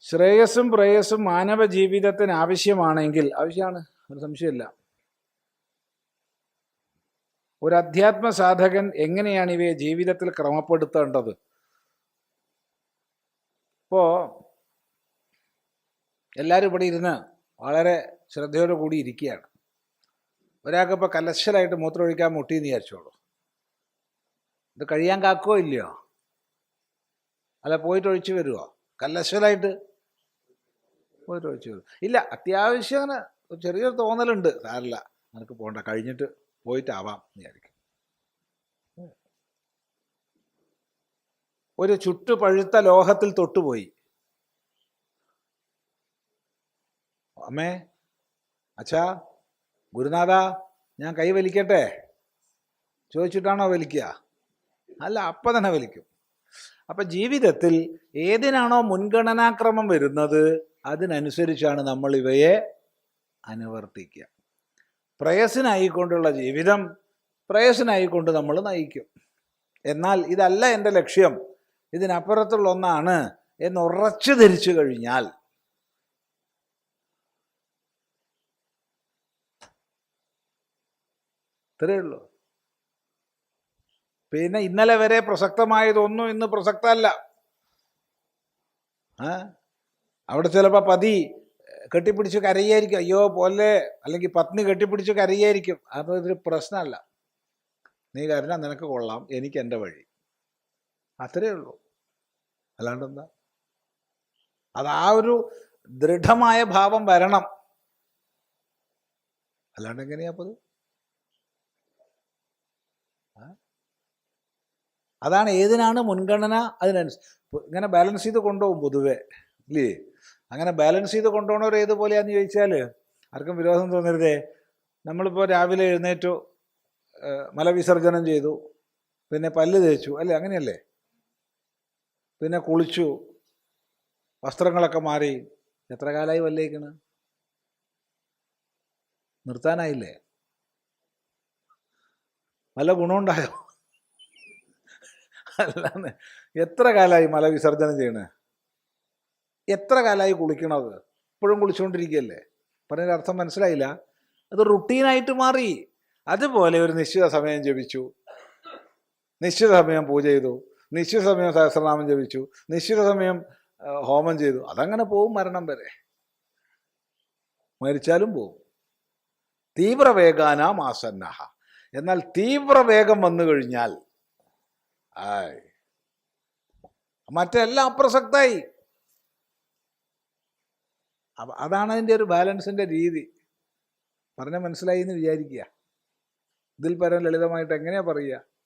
ശ്രേയസ്സും പ്രേയസ്സും മാനവ ജീവിതത്തിന് ആവശ്യമാണെങ്കിൽ ആവശ്യമാണ് ഒരു സംശയമില്ല. ഒരു അധ്യാത്മ സാധകൻ എങ്ങനെയാണ് ഇവയെ ജീവിതത്തിൽ ക്രമപ്പെടുത്തേണ്ടത്? ഇപ്പോ എല്ലാവരും ഇവിടെ ഇരുന്ന് വളരെ ശ്രദ്ധയോടു കൂടി ഇരിക്കുകയാണ്. ഒരാൾക്ക് ഇപ്പോൾ കലശലായിട്ട് മൂത്രമൊഴിക്കാൻ മുട്ടിയെന്ന് വിചാരിച്ചോളൂ. ഇത് കഴിയാൻ കാക്കോ ഇല്ലയോ? അല്ല പോയിട്ട് ഒഴിച്ചു വരുമോ കല്ലശലായിട്ട് പോയിട്ട് ചോദിച്ചു ഇല്ല അത്യാവശ്യം അങ്ങനെ ചെറിയൊരു തോന്നലുണ്ട്. സാരല്ല നിനക്ക് പോകണ്ട കഴിഞ്ഞിട്ട് പോയിട്ടാവാം വിചാരിക്കും. ഒരു ചുട്ടു പഴുത്ത ലോഹത്തിൽ തൊട്ടുപോയി. അമ്മേ അച്ഛാ ഗുരുനാഥ ഞാൻ കൈ വലിക്കട്ടെ? ചോദിച്ചിട്ടാണോ വലിക്കുക? അല്ല അപ്പം തന്നെ വലിക്കും. അപ്പം ജീവിതത്തിൽ ഏതിനാണോ മുൻഗണനാക്രമം വരുന്നത് അതിനനുസരിച്ചാണ് നമ്മൾ ഇവയെ അനുവർത്തിക്കുക. പ്രയസനായിക്കൊണ്ടുള്ള ജീവിതം പ്രയസനായിക്കൊണ്ട് നമ്മൾ നയിക്കും. എന്നാൽ ഇതല്ല എന്റെ ലക്ഷ്യം. ഇതിനപ്പുറത്തുള്ള ഒന്നാണ് എന്ന് ഉറച്ചു ധരിച്ചു കഴിഞ്ഞാൽ ഇത്രയേ ഉള്ളൂ. പിന്നെ ഇന്നലെ വരെ പ്രസക്തമായതൊന്നും ഇന്ന് പ്രസക്തമല്ല അവിടെ ചിലപ്പോൾ പതി കെട്ടിപ്പിടിച്ച് കരയായിരിക്കും. അയ്യോ പോലെ അല്ലെങ്കിൽ പത്നി കെട്ടിപ്പിടിച്ച് കരയായിരിക്കും. അതൊരു പ്രശ്നമല്ല. നീ കരഞ്ഞാൽ നിനക്ക് കൊള്ളാം. എനിക്ക് എന്റെ വഴി. അത്രയേ ഉള്ളൂ. അല്ലാണ്ട് എന്താ? അത് ആ ഒരു ദൃഢമായ ഭാവം വരണം. അല്ലാണ്ട് എങ്ങനെയാ അപ്പത് അതാണ് ഏതിനാണ് മുൻഗണന അതിനനുസരിച്ച് ഇങ്ങനെ ബാലൻസ് ചെയ്ത് കൊണ്ടുപോകും പൊതുവെ ഇല്ലേ? അങ്ങനെ ബാലൻസ് ചെയ്ത് കൊണ്ടുപോകണവർ ഏതുപോലെയാന്ന് ചോദിച്ചാൽ ആർക്കും വിരോധം തോന്നരുതേ. നമ്മളിപ്പോൾ രാവിലെ എഴുന്നേറ്റു മലവിസർജനം ചെയ്തു പിന്നെ പല്ല് തേച്ചു അല്ലേ? അങ്ങനെയല്ലേ? പിന്നെ കുളിച്ചു വസ്ത്രങ്ങളൊക്കെ മാറി എത്ര കാലമായി വല്ലേക്കണ് നിർത്താനായില്ലേ? വല്ല ഗുണമുണ്ടായോ? അല്ലാന്ന്. എത്ര കാലമായി മല വിസർജനം ചെയ്യണേ? എത്ര കാലമായി കുളിക്കണത് ഇപ്പോഴും കുളിച്ചുകൊണ്ടിരിക്കുകയല്ലേ പറഞ്ഞതിന്റെ അർത്ഥം മനസ്സിലായില്ല. അത് റുട്ടീനായിട്ട് മാറി. അതുപോലെ ഒരു നിശ്ചിത സമയം ജപിച്ചു. നിശ്ചിത സമയം പൂജ ചെയ്തു. നിശ്ചിത സമയം സഹസ്രനാമം ജപിച്ചു. നിശ്ചിത സമയം ഹോമം ചെയ്തു. അതങ്ങനെ പോവും മരണം വരെ. മരിച്ചാലും പോവും. തീവ്രവേഗാനാം ആസന്നഹ എന്നാൽ തീവ്രവേഗം വന്നു കഴിഞ്ഞാൽ മറ്റെല്ലാം അപ്രസക്തായി. അതാണ് അതിന്റെ ഒരു ബാലൻസിന്റെ രീതി. പറഞ്ഞ മനസ്സിലായി എന്ന് വിചാരിക്കുക. ഇതിൽ പരം ലളിതമായിട്ട് എങ്ങനെയാ പറയുക?